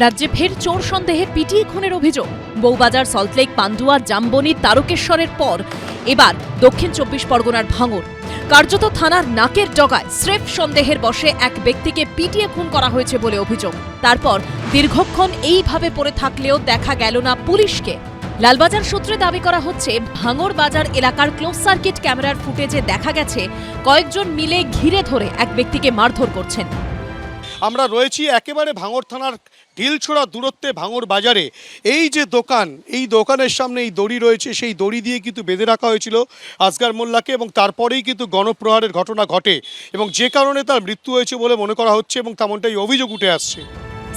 রাজ্যে ফের চোর সন্দেহে পিটিয়ে খুনের অভিযোগ। বউবাজার, সল্টলেক, পান্ডুয়া, জাম্বনি, তারকেশ্বরের পর। এবার দক্ষিণ চব্বিশ পরগনার ভাঙর। কার্যত থানার নাকের ডগায় স্রেফ সন্দেহের বশে এক ব্যক্তিকে পিটিয়ে খুন করা হয়েছে বলে অভিযোগ। তারপর দীর্ঘক্ষণ এইভাবে পড়ে থাকলেও দেখা গেল না পুলিশকে। লালবাজার সূত্রে দাবি করা হচ্ছে, ভাঙর বাজার এলাকার ক্লোজ সার্কিট ক্যামেরার ফুটেজে দেখা গেছে, কয়েকজন মিলে ঘিরে ধরে এক ব্যক্তিকে মারধর করছেন। আমরা রয়েছি একেবারে ভাঙর থানার ঢিলছোড়া দূরত্বে ভাঙর বাজারে। এই যে দোকান, এই দোকানের সামনে এই দড়ি রয়েছে, সেই দড়ি দিয়ে কিন্তু বেঁধে রাখা হয়েছিল আসগার মোল্লাকে এবং তারপরেই কিন্তু গণপ্রহারের ঘটনা ঘটে এবং যে কারণে তার মৃত্যু হয়েছে বলে মনে করা হচ্ছে এবং তেমনটাই অভিযোগ উঠে আসছে।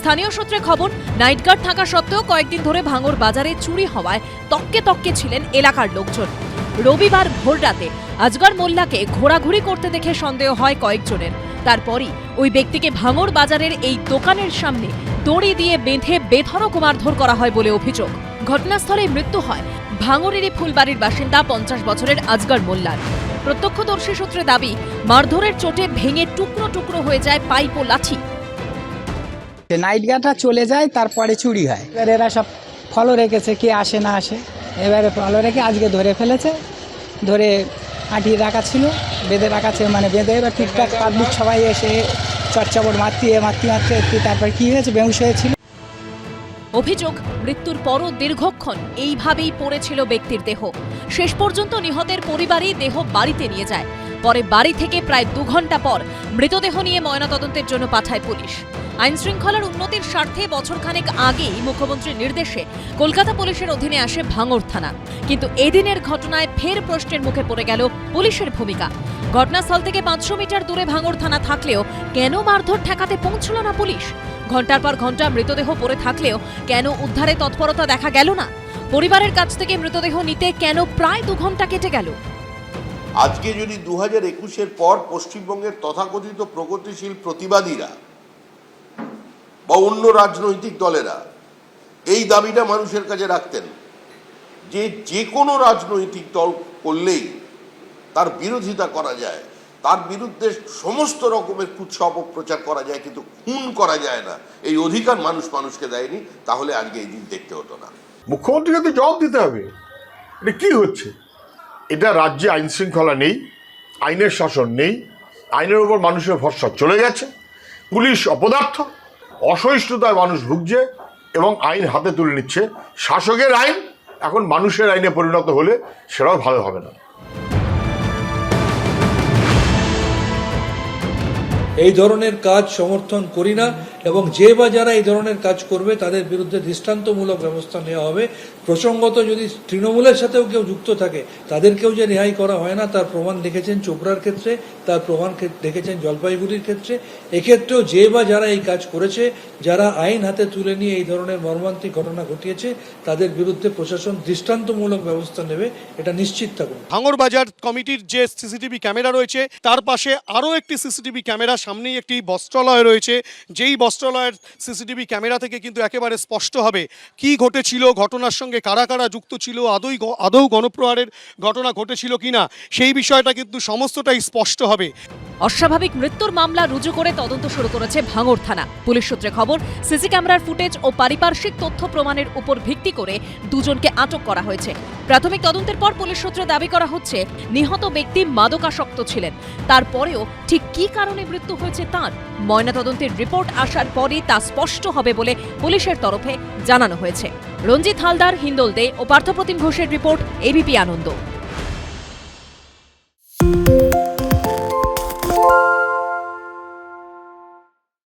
স্থানীয় সূত্রে খবর নাইট গার্ড থাকা সত্ত্বেও কয়েকদিন ধরে ভাঙর বাজারে চুরি হওয়ায় তককে তককে ছিলেন এলাকার লোকজন। রবিবার ভোররাতে আজগর মোল্লাকে ঘোরাঘুরি করতে দেখে সন্দেহ হয় কয়েকজনের। তারপরই ওই ব্যক্তিকে ভাঙর বাজারের এই দোকানের সামনে দড়ি দিয়ে বেঁধে বেধড়ক মারধর করা হয় বলে অভিযোগ। ঘটনাস্থলে মৃত্যু হয় ভাঙরেরই ফুলবাড়ির বাসিন্দা পঞ্চাশ বছরের আজগর মোল্লার। প্রত্যক্ষদর্শী সূত্রে দাবি, মারধরের চোটে ভেঙে টুকরো টুকরো হয়ে যায় পাইপ ও লাঠি। নাইট চলে যায়, তারপরে চুরি হয়। এবার এরা সব ফলো রেখেছে, কে আসে না আসে। এবারে ফলো রেখে আজকে ধরে ফেলেছে। ধরে আটিয়ে রাখা ছিল, বেঁধে রাখা ছিল মানে বেঁধে এবার ঠিকঠাক পাবলিক সবাই এসে চটচপট মারতে মারতে মারতে তারপর কি হয়েছে? বেহুশ হয়েছিল। অভিযোগ, মৃত্যুর পরও দীর্ঘক্ষণ এইভাবেই পড়েছিল ব্যক্তির দেহ। শেষ পর্যন্ত নিহতের পরিবারই দেহ বাড়িতে নিয়ে যায়। পরে বাড়ি থেকে প্রায় দু ঘণ্টা পর মৃতদেহ নিয়ে ময়নাতদন্তের জন্য পাঠায় পুলিশ। আইন শৃঙ্খলার উন্নতির স্বার্থে বছরখানেক আগেই মুখ্যমন্ত্রীর নির্দেশে কলকাতা পুলিশের অধীনে আসে ভাঙর থানা। কিন্তু এদিনের ঘটনায় ফের প্রশ্নের মুখে পড়ে গেল পুলিশের ভূমিকা। ঘটনাস্থল থেকে পাঁচশো মিটার দূরে ভাঙর থানা থাকলেও কেন মারধর ঠেকাতে পৌঁছল না পুলিশ? ঘণ্টার পর ঘণ্টা মৃতদেহ পড়ে থাকলেও কেন উদ্ধারে তৎপরতা দেখা গেল না? পরিবারের কাছ থেকে মৃতদেহ নিতে কেন প্রায় দু ঘণ্টা কেটে গেল? আজকে যদি দু হাজার একুশের পর পশ্চিমবঙ্গের তথাকথিত প্রগতিশীল প্রতিবাদীরা বা অন্য রাজনৈতিক দলেরা এই দাবিটা মানুষের কাছে রাখতেন যে যে কোনো রাজনৈতিক দল করলেই তার বিরোধিতা করা যায়, তার বিরুদ্ধে সমস্ত রকমের কুৎসা অপপ্রচার করা যায়, কিন্তু খুন করা যায় না। এই অধিকার মানুষ মানুষকে দেয়নি, তাহলে আজকে এই দিন দেখতে হতো না। মুখ্যমন্ত্রীকে তো জবাব দিতে হবে। এটা কি হচ্ছে? এটা রাজ্যে আইন শৃঙ্খলা নেই, আইনের শাসন নেই, আইনের ওপর মানুষের ভরসা চলে গেছে, পুলিশ অপদার্থ, অসহিষ্ণুতায় মানুষ ভুগছে এবং আইন হাতে তুলে নিচ্ছে। শাসকের আইন, এখন মানুষের আইনে পরিণত হলে সেটাও ভালো হবে না। এই ধরনের কাজ সমর্থন করি না এবং যে বা যারা এই ধরনের কাজ করবে, তাদের বিরুদ্ধে দৃষ্টান্তমূলক ব্যবস্থা নেওয়া হবে। প্রসঙ্গত যদি তৃণমূলের সাথেও কেউ যুক্ত থাকে, তাদেরকেও যে রেহাই করা হয় না, তার প্রমাণ দেখেছেন চোপড়ার ক্ষেত্রে, তার প্রমাণ দেখেছেন জলপাইগুড়ির ক্ষেত্রে। এক্ষেত্রেও যে বা যারা এই কাজ করেছে, যারা আইন হাতে তুলে নিয়ে এই ধরনের মর্মান্তিক ঘটনা ঘটিয়েছে, তাদের বিরুদ্ধে প্রশাসন দৃষ্টান্তমূলক ব্যবস্থা নেবে, এটা নিশ্চিত থাকুন। ভাঙর বাজার কমিটির যে সিসিটিভি ক্যামেরা রয়েছে, তার পাশে আরও একটি সিসিটিভি ক্যামেরা সামনেই একটি বস্ত্রালয় রয়েছে। যেই বস্ত্রালয়ের সিসিটিভি ক্যামেরা থেকে কিন্তু একেবারে স্পষ্ট হবে কি ঘটেছিল, ঘটনার সঙ্গে কারা কারা যুক্ত ছিল, আদৌ আদৌ গণপ্রহারের ঘটনা ঘটেছিল কিনা, সেই বিষয়টা কিন্তু সমস্তটাই স্পষ্ট হবে। অস্বাভাবিক মৃত্যুর মামলা রুজু করে তদন্ত শুরু করেছে ভাঙর থানা। পুলিশ সূত্রে খবর, সিসি ক্যামেরার ফুটেজ ও পারিপার্শ্বিক তথ্য প্রমাণের উপর ভিত্তি করে দুজনকে আটক করা হয়েছে। প্রাথমিক তদন্তের পর পুলিশ সূত্রে দাবি করা হচ্ছে, নিহত ব্যক্তি মাদকাসক্ত ছিলেন। তারপরেও ঠিক কী কারণে মৃত্যু হয়েছে তার। ময়নাতদন্তের রিপোর্ট আসার পরই তা স্পষ্ট হবে বলে পুলিশের তরফে জানানো হয়েছে। রঞ্জিত হালদার, হিন্দোল দে ও পার্থপ্রতিম ঘোষের রিপোর্ট এবিপি আনন্দ।